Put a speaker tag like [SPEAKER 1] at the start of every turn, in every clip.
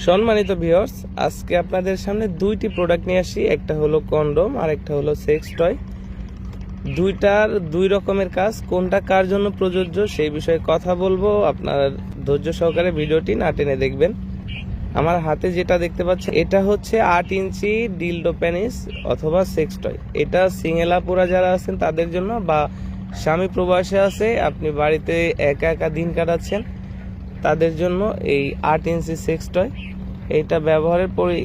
[SPEAKER 1] সম্মানিত ভিউয়ার্স আজকে আপনাদের সামনে দুইটি প্রোডাক্ট নিয়ে আসি। একটা হলো কন্ডোম আর একটা হলো সেক্স টয় দুইটার দুই রকমের কাজ, কোনটা কার জন্য প্রযোজ্য সেই বিষয়ে কথা বলব। আপনার ধৈর্য সহকারে ভিডিওটি না টেনে দেখবেন। আমার হাতে যেটা দেখতে পাচ্ছেন এটা হচ্ছে আট ইঞ্চি ডিলডো প্যানিস অথবা সেক্স টয় এটা সিঙ্গেলাপুরা যারা আছেন তাদের জন্য বা স্বামী প্রবাসে আছে, আপনি বাড়িতে একা একা দিন কাটাচ্ছেন তাদের জন্য এই আট ইঞ্চি সেক্স টয় এটা ব্যবহারের পরি,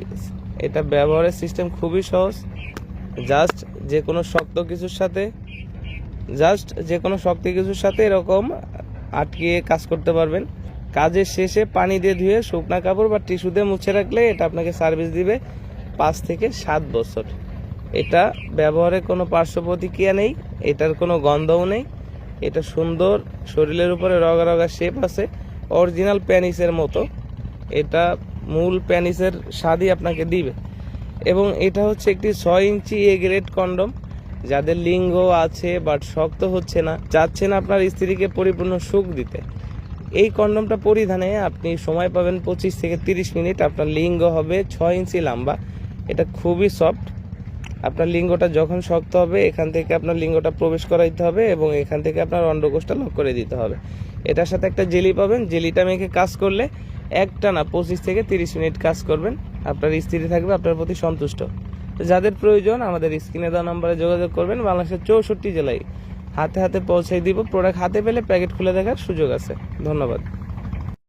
[SPEAKER 1] এটা ব্যবহারের সিস্টেম খুবই সহজ। জাস্ট যে কোনো শক্ত কিছুর সাথে জাস্ট যে কোনো শক্ত কিছুর সাথে এরকম আটকিয়ে কাজ করতে পারবেন। কাজের শেষে পানি দিয়ে ধুয়ে শুকনা কাপড় বা টিস্যু দিয়ে মুছে রাখলে এটা আপনাকে সার্ভিস দিবে পাঁচ থেকে সাত বছর। এটা ব্যবহারে কোনো পার্শ্ব প্রতিক্রিয়া নেই, এটার কোনো গন্ধও নেই। এটা সুন্দর, শরীরের উপরে রগা রগা শেপ আছে। অরিজিনাল প্যানিসের মতো। এটা মূল প্যানিসের স্বাদই আপনাকে দিবে। এবং এটা হচ্ছে একটি ছয় ইঞ্চি এ গ্রেড কন্ডম। যাদের লিঙ্গ আছে বাট শক্ত হচ্ছে না, চাচ্ছেন আপনার স্ত্রীকে পরিপূর্ণ সুখ দিতে। এই কন্ডমটা পরিধানে আপনি সময় পাবেন পঁচিশ থেকে তিরিশ মিনিট। আপনার লিঙ্গ হবে ছয় ইঞ্চি লম্বা। এটা খুবই সফট। আপনার লিঙ্গটা যখন শক্ত হবে, এখান থেকে আপনার লিঙ্গটা প্রবেশ করাইতে হবে এবং এখান থেকে আপনার অন্ডকোষটা লক করে দিতে হবে। এটার সাথে একটা জেলি পাবেন। জেলিটা মেখে কাজ করলে একটা না, পঁচিশ থেকে তিরিশ মিনিট কাজ করবেন। আপনার স্ত্রী থাকবে, আপনার প্রতি সন্তুষ্ট। যাদের প্রয়োজন, আমাদের স্ক্রিনে দেওয়া নাম্বারে যোগাযোগ করবেন। বাংলাদেশের চৌষট্টি জেলায় হাতে হাতে পৌঁছে দিব। প্রোডাক্ট হাতে পেলে প্যাকেট খুলে দেখার সুযোগ আছে। ধন্যবাদ।